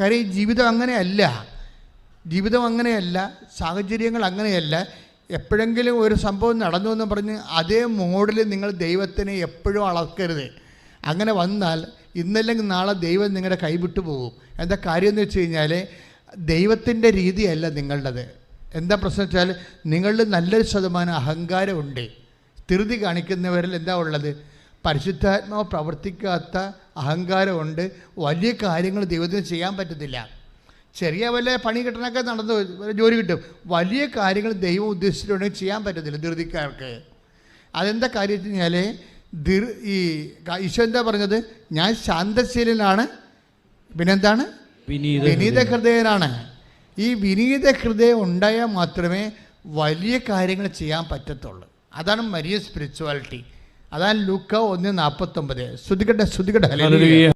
കാര്യം ജീവിതം അങ്ങനെയല്ല. ജീവിതം അങ്ങനെയല്ല സാഹചര്യങ്ങൾ അങ്ങനെയല്ല. എപ്പോഴെങ്കിലും ഒരു സംഭവം നടന്നു എന്ന് പറഞ്ഞ് അതേ മോഡിൽ നിങ്ങൾ ദൈവത്തിനെ എപ്പോഴും അളക്കരുത്. അങ്ങനെ വന്നാൽ ഇന്നല്ലെങ്കിൽ നാളെ ദൈവം നിങ്ങളുടെ കൈവിട്ടു പോകും. എന്താ കാര്യം എന്ന് വെച്ച് കഴിഞ്ഞാൽ ദൈവത്തിന്റെ രീതിയല്ല നിങ്ങളുടേത്. എന്താ പ്രശ്നം വെച്ചാൽ നിങ്ങളിൽ നല്ലൊരു ശതമാനം അഹങ്കാരമുണ്ട്. ധൃതി കാണിക്കുന്നവരിൽ എന്താ ഉള്ളത്? പരിശുദ്ധാത്മാവ് പ്രവർത്തിക്കാത്ത അഹങ്കാരമുണ്ട്. വലിയ കാര്യങ്ങൾ ദൈവത്തിന് ചെയ്യാൻ പറ്റത്തില്ല. ചെറിയ വല്ല പണി കിട്ടണമൊക്കെ നടന്ന് ജോലി കിട്ടും. വലിയ കാര്യങ്ങൾ ദൈവം ഉദ്ദേശിച്ചിട്ടുണ്ടെങ്കിൽ ചെയ്യാൻ പറ്റത്തില്ല ധൃതിക്കാർക്ക്. അതെന്താ കാര്യം വെച്ച് കഴിഞ്ഞാൽ ഈ ഈശോ എന്താ പറഞ്ഞത്? ഞാൻ ശാന്തശീലനാണ്. പിന്നെന്താണ്? വിനീത വിനീത ഹൃദയനാണ് ഈ വിനീത ഹൃദയം ഉണ്ടായാൽ മാത്രമേ വലിയ കാര്യങ്ങൾ ചെയ്യാൻ പറ്റത്തുള്ളൂ. അതാണ് മരിയ സ്പിരിച്വാലിറ്റി അതാണ് ലുക്ക ഒന്ന് നാൽപ്പത്തൊമ്പത് ശ്രുതികട്ടെ ശ്രുതികട്ടെ